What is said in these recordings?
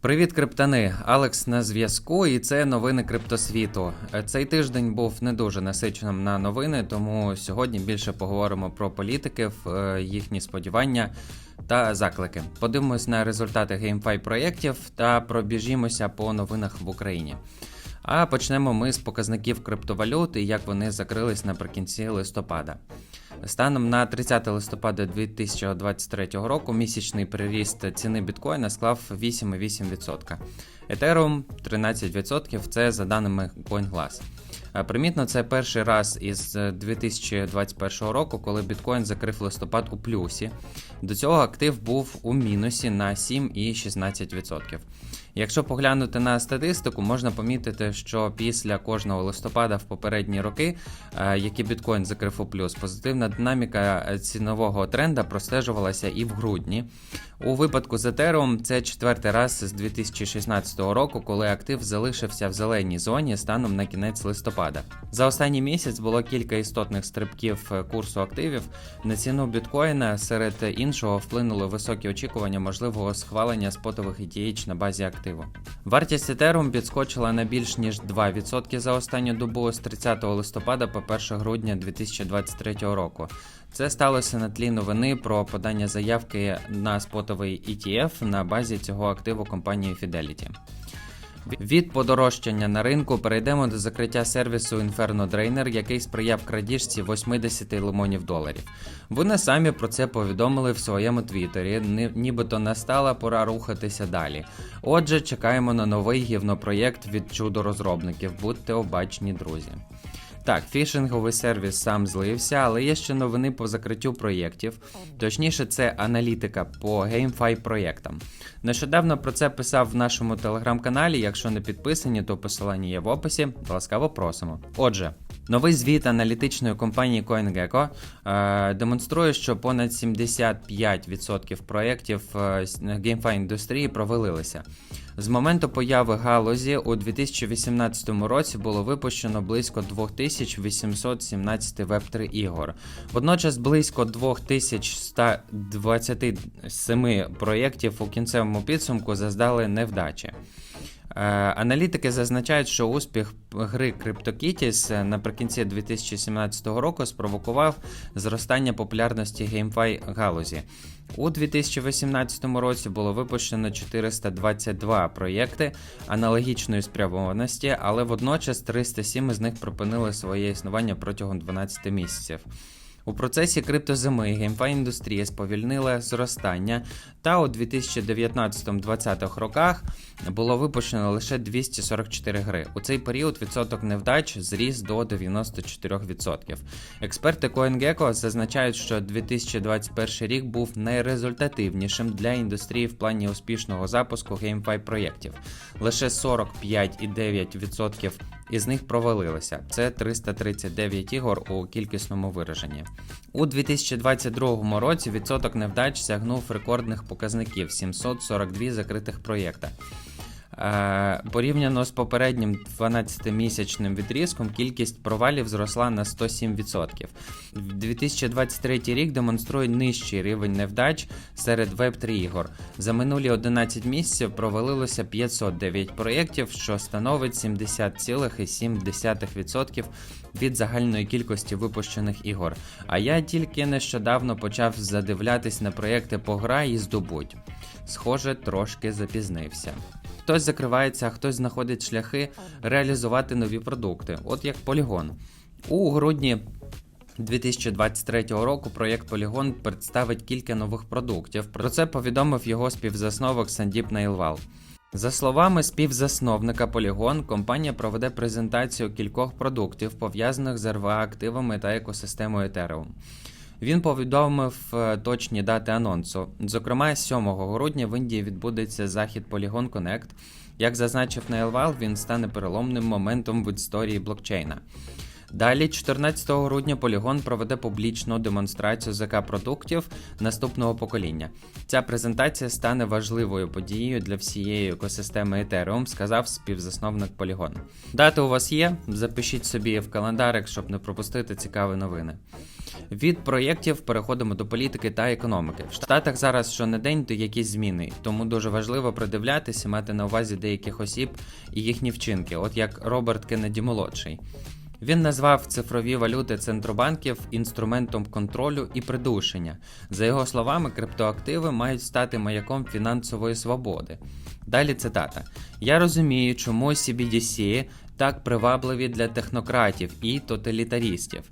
Привіт, криптани! Алекс на зв'язку, і це новини криптосвіту. Цей тиждень був не дуже насиченим на новини, тому сьогодні більше поговоримо про політиків, е, їхні сподівання та заклики. Подивимось на результати GameFi проєктів та пробіжімося по новинах в Україні. А почнемо ми з показників криптовалют і як вони закрились наприкінці листопада. Станом на 30 листопада 2023 року місячний приріст ціни біткоїна склав 8,8%. Етеріум 13%, це за даними CoinGlass. Е, Примітно, це перший раз із е, 2021 року, коли біткоін закрив листопад у плюсі. До цього актив був у мінусі на 7,16%. Якщо поглянути на статистику, можна помітити, що після кожного листопада в попередні роки, е, які біткоін закрив у плюс, позитивна динаміка е, цінового тренда простежувалася і в грудні. У випадку з Ethereum це четвертий раз з 2016 року, коли актив залишився в зеленій зоні станом на кінець листопада. За останній місяць було кілька істотних стрибків е, курсу активів. На ціну біткоїна серед іншого вплинули високі очікування можливого схвалення спотових ETH на базі активу. Вартість Ethereum підскочила на більш ніж 2% за останню добу з 30 листопада по 1 грудня 2023 року. Це сталося на тлі новини про подання заявки на спотовий ETF на базі цього активу компанії Fidelity. Від подорожчання на ринку перейдемо до закриття сервісу Inferno Drainer, який сприяв крадіжці 80 лимонів доларів. Вони самі про це повідомили в своєму твіттері, ні- нібито настала пора рухатися далі. Отже, чекаємо на новий гівнопроєкт від чудо-розробників. Будьте обачні, друзі. Так, фішинговий сервіс сам злився, але є ще новини по закриттю проєктів. Точніше, це аналітика по GameFi проєктам. Нещодавно про це писав в нашому телеграм-каналі. Якщо не підписані, то посилання є в описі. Ласкаво просимо. Отже, новий звіт аналітичної компанії CoinGecko е, демонструє, що понад 75% проєктів е, GameFi індустрії провалилися. З моменту появи галузі у 2018 році було випущено близько 2817 веб-3 ігор. Водночас близько 2127 проєктів у кінцевому підсумку заздали невдачі. Е, Аналітики зазначають, що успіх гри CryptoKitties наприкінці 2017 року спровокував зростання популярності GameFi галузі. У 2018 році було випущено 422 проєкти аналогічної спрямованості, але водночас 307 із них припинили своє існування протягом 12 місяців. У процесі криптозими GameFi індустрія сповільнила зростання, та у 2019-2020 роках було випущено лише 244 гри. У цей період відсоток невдач зріс до 94%. Експерти CoinGecko зазначають, що 2021 рік був найрезультативнішим для індустрії в плані успішного запуску GameFi проєктів. Лише 45,9% із них провалилися. Це 339 ігор у кількісному вираженні. У 2022 році відсоток невдач сягнув рекордних показників 742 закритих проєкта. Е, Порівняно з попереднім 12-місячним відрізком, кількість провалів зросла на 107%. 2023 рік демонструє нижчий рівень невдач серед веб-3 ігор. За минулі 11 місяців провалилося 509 проєктів, що становить 70,7% від загальної кількості випущених ігор. А я тільки нещодавно почав задивлятись на проєкти по гра і здобуть. Схоже, трошки запізнився. Хтось закривається, а хтось знаходить шляхи реалізувати нові продукти, от як Polygon. У грудні 2023 року проєкт Polygon представить кілька нових продуктів. Про це повідомив його співзасновник Сандіп Нейлвал. За словами співзасновника Polygon, компанія проведе презентацію кількох продуктів, пов'язаних з РВА активами та екосистемою Ethereum. Він повідомив е, точні дати анонсу. Зокрема, 7 грудня в Індії відбудеться захід Polygon Connect. Як зазначив Нейлвал, він стане переломним моментом в історії блокчейна. Далі, 14 грудня, Polygon проведе публічну демонстрацію ЗК продуктів наступного покоління. Ця презентація стане важливою подією для всієї екосистеми Ethereum, сказав співзасновник Polygon. Дати у вас є? Запишіть собі в календарик, щоб не пропустити цікаві новини. Від проєктів переходимо до політики та економіки. В Штатах зараз щонедень то якісь зміни, тому дуже важливо придивлятися, мати на увазі деяких осіб і їхні вчинки, от як Роберт Кеннеді молодший. Він назвав цифрові валюти центробанків інструментом контролю і придушення. За його словами, криптоактиви мають стати маяком фінансової свободи. Далі цитата: Я розумію, чому CBDC так привабливі для технократів і тоталітарістів.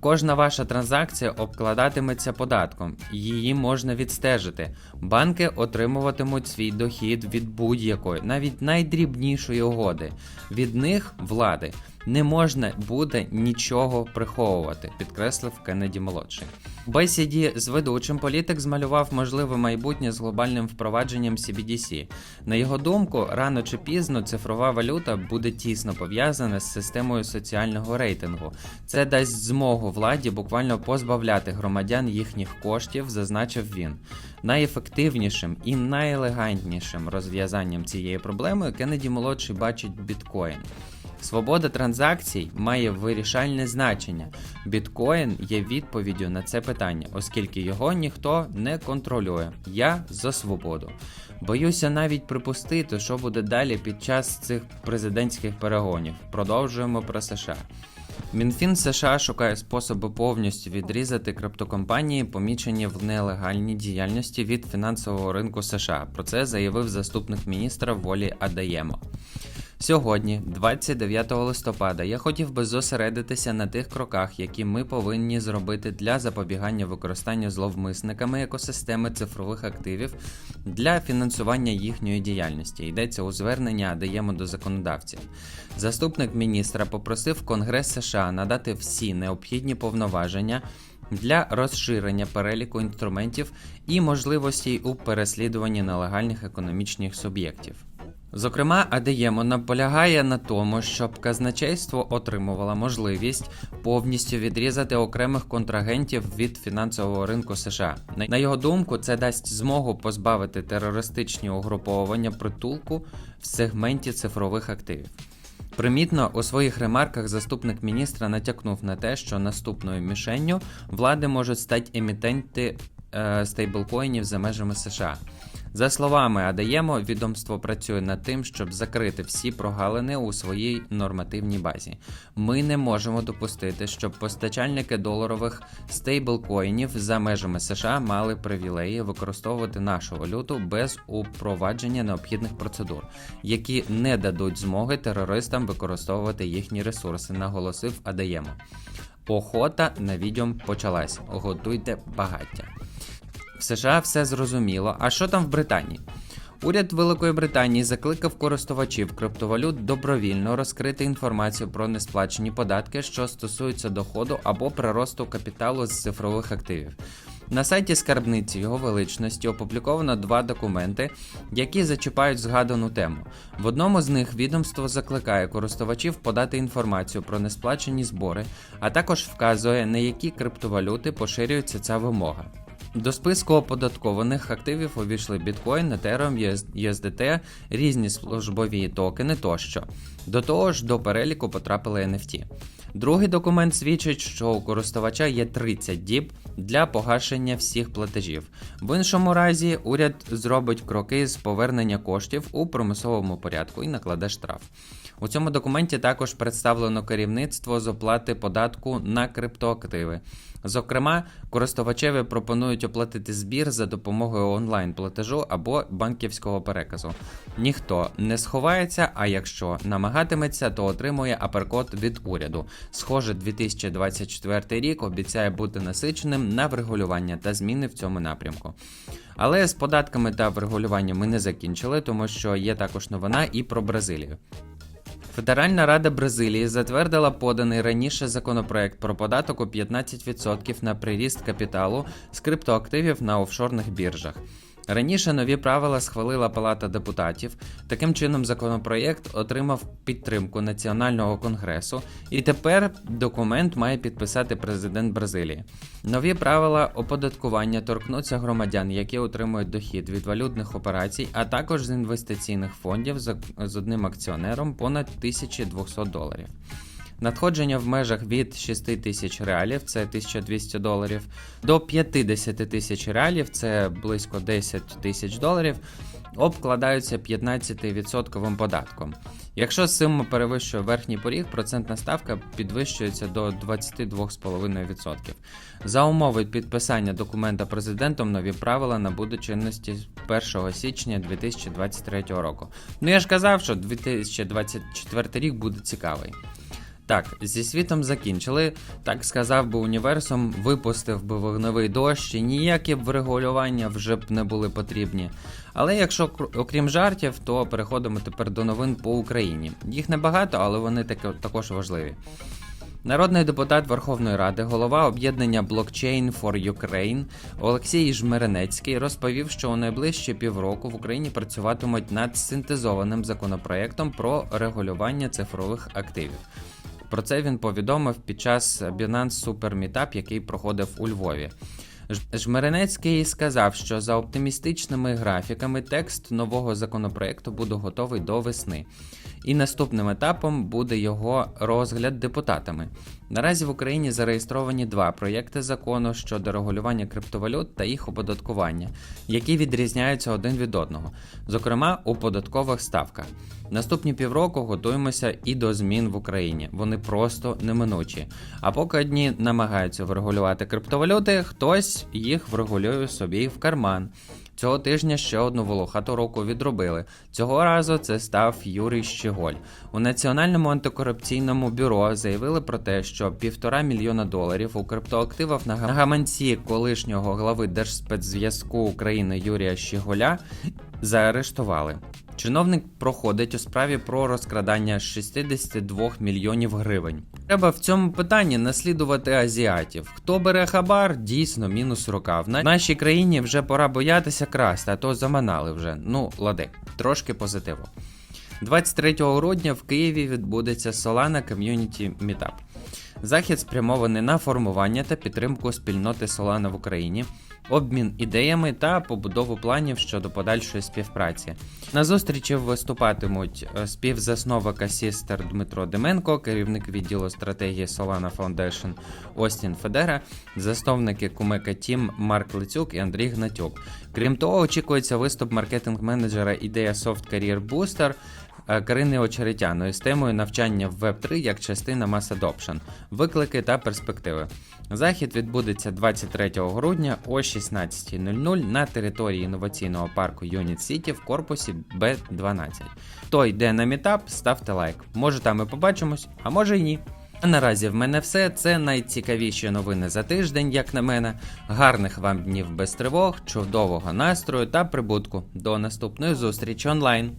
Кожна ваша транзакція обкладатиметься податком, її можна відстежити. Банки отримуватимуть свій дохід від будь-якої, навіть найдрібнішої угоди. Від них влади не можна буде нічого приховувати, підкреслив Кеннеді молодший. Бесіді з ведучим політик змалював можливе майбутнє з глобальним впровадженням CBDC. На його думку, рано чи пізно цифрова валюта буде тісно пов'язана з системою соціального рейтингу. Це дасть змогу владі буквально позбавляти громадян їхніх коштів, зазначив він. Найефективнішим і найелегантнішим розв'язанням цієї проблеми Кеннеді молодший бачить біткоін. Свобода транзакцій має вирішальне значення. Біткоін є відповіддю на це питання, оскільки його ніхто не контролює. Я за свободу. Боюся навіть припустити, що буде далі під час цих президентських перегонів. Продовжуємо про США. Мінфін США шукає способи повністю відрізати криптокомпанії, помічені в нелегальній діяльності від фінансового ринку США. Про це заявив заступник міністра Волі Адаємо. Сьогодні, 29 листопада, я хотів би зосередитися на тих кроках, які ми повинні зробити для запобігання використанню зловмисниками екосистеми цифрових активів для фінансування їхньої діяльності. Йдеться у звернення даємо до законодавців. Заступник міністра попросив Конгрес США надати всі необхідні повноваження. Для розширення переліку інструментів і можливостей у переслідуванні нелегальних економічних суб'єктів. Зокрема, Адеємо наполягає на тому, щоб казначейство отримувало можливість повністю відрізати окремих контрагентів від фінансового ринку США. На його думку, це дасть змогу позбавити терористичні угруповання притулку в сегменті цифрових активів. Примітно, у своїх ремарках заступник міністра натякнув на те, що наступною мішенню влади можуть стати емітенти е, стейблкоїнів за межами США. За словами Адаємо, відомство працює над тим, щоб закрити всі прогалини у своїй нормативній базі. Ми не можемо допустити, щоб постачальники доларових стейблкоїнів за межами США мали привілеї використовувати нашу валюту без упровадження необхідних процедур, які не дадуть змоги терористам використовувати їхні ресурси, наголосив Адаємо. Охота на відьом почалась. Готуйте багаття. В США все зрозуміло. А що там в Британії? Уряд Великої Британії закликав користувачів криптовалют добровільно розкрити інформацію про несплачені податки, що стосуються доходу або приросту капіталу з цифрових активів. На сайті скарбниці його величності опубліковано два документи, які зачіпають згадану тему. В одному з них відомство закликає користувачів подати інформацію про несплачені збори, а також вказує, на які криптовалюти поширюється ця вимога. До списку оподаткованих активів увійшли біткоін, Ethereum, USDT, різні службові токени тощо. До того ж, до переліку потрапили NFT. Другий документ свідчить, що у користувача є 30 діб для погашення всіх платежів. В іншому разі уряд зробить кроки з повернення коштів у примусовому порядку і накладе штраф. У цьому документі також представлено керівництво з оплати податку на криптоактиви. Зокрема, користувачеві пропонують оплатити збір за допомогою онлайн-платежу або банківського переказу. Ніхто не сховається, а якщо намагатиметься, то отримує аперкод від уряду. Схоже, 2024 рік обіцяє бути насиченим на врегулювання та зміни в цьому напрямку. Але з податками та врегулюванням ми не закінчили, тому що є також новина і про Бразилію. Федеральна рада Бразилії затвердила поданий раніше законопроект про податок у 15% на приріст капіталу з криптоактивів на офшорних біржах. Раніше нові правила схвалила Палата депутатів. Таким чином, законопроєкт отримав підтримку Національного конгресу, і тепер документ має підписати президент Бразилії. Нові правила оподаткування торкнуться громадян, які отримують дохід від валютних операцій, а також з інвестиційних фондів з одним акціонером понад 1200 доларів. Надходження в межах від 6 тисяч реалів, це 1200 доларів, до 50 тисяч реалів, це близько 10 тисяч доларів, обкладаються 15% податком. Якщо сума перевищує верхній поріг, процентна ставка підвищується до 22,5%. За умови підписання документа президентом нові правила набудуть чинності з 1 січня 2023 року. Ну я ж казав, що 2024 рік буде цікавий. Так, зі світом закінчили. Так сказав би універсум, випустив би вогневий дощ, і ніякі б врегулювання вже б не були потрібні. Але якщо окрім жартів, то переходимо тепер до новин по Україні. Їх небагато, але вони також важливі. Народний депутат Верховної Ради, голова об'єднання Blockchain for Ukraine Олексій Жмеренецький розповів, що у найближчі півроку в Україні працюватимуть над синтезованим законопроектом про регулювання цифрових активів. Про це він повідомив під час Binance Super Meetup, який проходив у Львові. Жмеренецький сказав, що за оптимістичними графіками текст нового законопроекту буде готовий до весни. І наступним етапом буде його розгляд депутатами. Наразі в Україні зареєстровані два проєкти закону щодо регулювання криптовалют та їх оподаткування, які відрізняються один від одного, зокрема у податкових ставках. Наступні півроку готуємося і до змін в Україні. Вони просто неминучі. А поки одні намагаються врегулювати криптовалюти, хтось їх врегулює собі в карман. Цього тижня ще одну волохату року відробили. Цього разу це став Юрій Щеголь. У Національному антикорупційному бюро заявили про те, що півтора мільйона доларів у криптоактивах на гаманці колишнього глави Держспецзв'язку України Юрія Щеголя заарештували. Чиновник проходить у справі про розкрадання 62 мільйонів гривень. Треба в цьому питанні наслідувати азіатів. Хто бере хабар, дійсно мінус рука. В нашій країні вже пора боятися красти, а то заманали вже. Ну, лади, трошки позитиву. 23 грудня в Києві відбудеться Solana Community Meetup. Захід спрямований на формування та підтримку спільноти Solana в Україні, обмін ідеями та побудову планів щодо подальшої співпраці. На зустрічі виступатимуть е, співзасновник Асістер Дмитро Деменко, керівник відділу стратегії Solana Foundation Остін Федера, засновники Кумека Тім Марк Лицюк і Андрій Гнатюк. Крім того, очікується виступ маркетинг-менеджера ідея Soft Career Booster Карини Очеретяної з темою навчання в Web3 як частина Mass Adoption, виклики та перспективи. Захід відбудеться 23 грудня о 16.00 на території інноваційного парку Unit City в корпусі Б12. Хто йде на мітап, ставте лайк. Може там і побачимось, а може й ні. А наразі в мене все. Це найцікавіші новини за тиждень, як на мене. Гарних вам днів без тривог, чудового настрою та прибутку. До наступної зустрічі онлайн.